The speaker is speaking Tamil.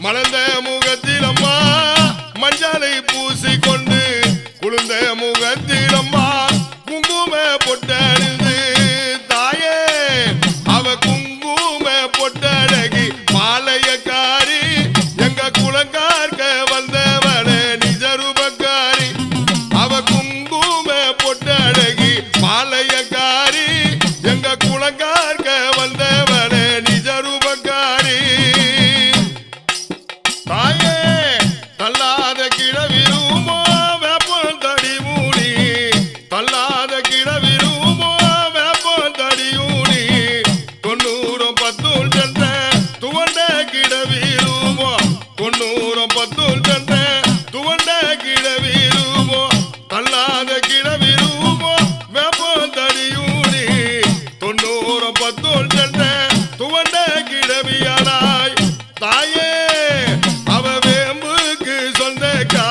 மலர்ந்த முகத்தில் அம்மா மஞ்சளை பூசிக்கொண்டு குளிர்ந்த முகத்தில் அம்மா குங்கும பொட்டணிந்து தாயே அவ குங்கும பொட்ட தொண்ணூறம் பத்தூல் தந்த துவண்ட கிழவி ரூபோ தள்ளாத கிழவி ரூபோ வெப்போ தடியூரி தொண்ணூறம் பத்தூல் தந்த துவண்ட கிழவியாடாய் தாயே அவ வேம்புக்கு சொந்தக்கா